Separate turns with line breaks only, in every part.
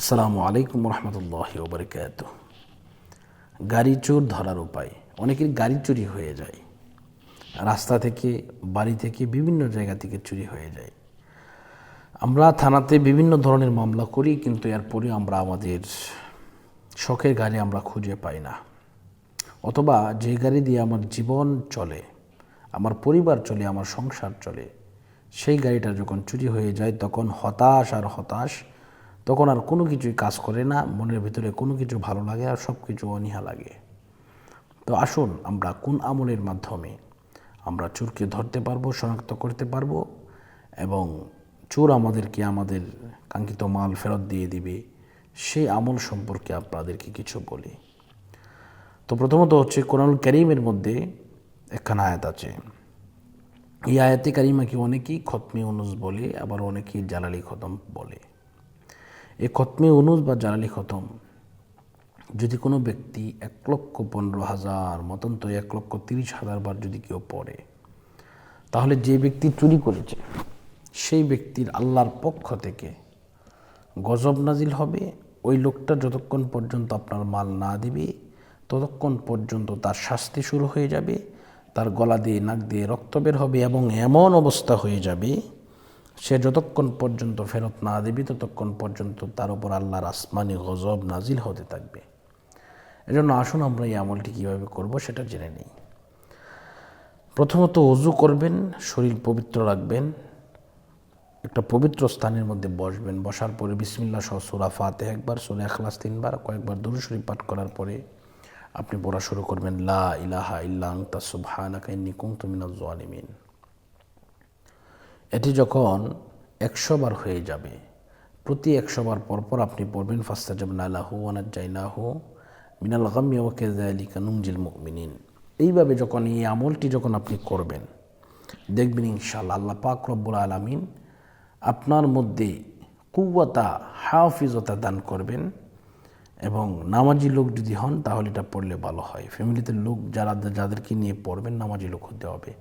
আসসালামু আলাইকুম রহমতুল্লাহ ওবরকাত গাড়ি চোর ধরার উপায়, অনেকের গাড়ি চুরি হয়ে যায়। রাস্তা থেকে, বাড়ি থেকে বিভিন্ন জায়গা থেকে চুরি হয়ে যায়। আমরা থানাতে বিভিন্ন ধরনের মামলা করি, কিন্তু এরপরে আমরা আমাদের শখের গাড়ি আমরা খুঁজে পাই না। অথবা যে গাড়ি দিয়ে আমার জীবন চলে, আমার পরিবার চলে, আমার সংসার চলে, সেই গাড়িটা যখন চুরি হয়ে যায়, তখন হতাশ আর হতাশ তখন আর কোনো কিছুই কাজ করে না, মনের ভিতরে কোনো কিছু ভালো লাগে আর সব কিছু অনীহা লাগে। তো আসুন আমরা কোন আমলের মাধ্যমে আমরা চোরকে ধরতে পারব, শনাক্ত করতে পারব এবং চোর আমাদেরকে আমাদের কাঙ্ক্ষিত মাল ফেরত দিয়ে দিবে, সেই আমল সম্পর্কে আপনাদেরকে কিছু বলি। তো প্রথমত হচ্ছে কোরআনুল করিমের মধ্যে একখানা আয়াত আছে। এই আয়াতে কারিমাকে অনেকেই খতমি অনুজ বলে আবার অনেকেই জালালি খতম বলে। এই খতমে অনুজ বা জালালি খতম। যদি কোনো ব্যক্তি এক লক্ষ পনেরো হাজার, মতন তো এক লক্ষ তিরিশ হাজার বার যদি কেউ পড়ে, তাহলে যে ব্যক্তি চুরি করেছে, সেই ব্যক্তির আল্লাহর পক্ষ থেকে গজব নাজিল হবে। ওই লোকটা যতক্ষণ পর্যন্ত আপনার মাল না দিবে, ততক্ষণ পর্যন্ত তার শাস্তি শুরু হয়ে যাবে, তার গলা দিয়ে নাক দিয়ে রক্ত বের হবে এবং এমন অবস্থা হয়ে যাবে সে যতক্ষণ পর্যন্ত ফেরত না দেবে, ততক্ষণ পর্যন্ত তার উপর আল্লাহর আসমানি গজব নাজিল হতে থাকবে। এজন্য আসুন আমরা এই আমলটি কীভাবে করব সেটা জেনে নিই। প্রথমত অজু করবেন, শরীর পবিত্র রাখবেন, একটা পবিত্র স্থানের মধ্যে বসবেন। বসার পরে বিসমিল্লা সহ সুরা ফাতে একবার, সুরা এখলাস তিনবার, কয়েকবার দরুশরী পাঠ করার পরে আপনি পড়া শুরু করবেন, লা ইলাহা ইল্লা আংতা সুবহানাকা ইন্নী কুনতু মিনাজ জালিমিন। এটি যখন একশো বার হয়ে যাবে, প্রতি একশো বার পরপর আপনি পড়বেন ফাস্তা যাবেন আলাহু ওয়ানাজ জাইনাহু মিনাল গাম্মি ওকে জালিকা নুমজিল মুমিনিন। এইভাবে যখন এই আমলটি যখন আপনি করবেন, দেখবেন ইনশাল্লাহ আল্লাহ পাক রব্বুল আলমিন আপনার মধ্যে কুয়াতা হাফিজতা দান করবেন এবং নামাজি লোক যদি হন তাহলে এটা পড়লে ভালো হয়। ফ্যামিলিতে লোক যারা, যাদেরকে নিয়ে পড়বেন, নামাজি লোক হতে হবে।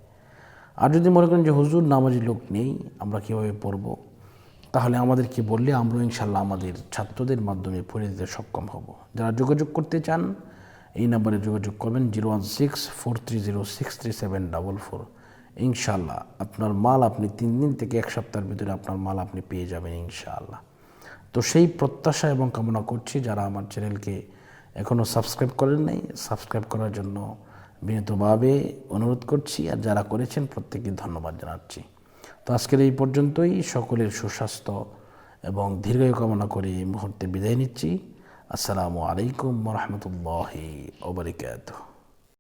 আর যদি মনে করেন যে হুজুর নামাজি লোক নেই, আমরা কীভাবে পড়ব? তাহলে আমাদেরকে বললে আমরা ইনশাল্লাহ আমাদের ছাত্রদের মাধ্যমে পড়ে দিতে সক্ষম হব। যারা যোগাযোগ করতে চান, এই নাম্বারে যোগাযোগ করবেন zero one six four three zero six three seven double four. ইনশাল্লাহ আপনার মাল আপনি তিন দিন থেকে এক সপ্তাহের ভিতরে আপনার মাল আপনি পেয়ে যাবেন ইনশাআল্লাহ। তো সেই প্রত্যাশা এবং কামনা করছি, যারা আমার চ্যানেলকে এখনও সাবস্ক্রাইব করেন নাই, সাবস্ক্রাইব করার জন্য বিনীতভাবে অনুরোধ করছি আর যারা করেছেন প্রত্যেককে ধন্যবাদ জানাচ্ছি। তো আজকের এই পর্যন্তই। সকলের সুস্বাস্থ্য এবং দীর্ঘায়ু কামনা করে এই মুহূর্তে বিদায় নিচ্ছি। আসসালামু আলাইকুম রহমতুল্লাহ ওবরিকাত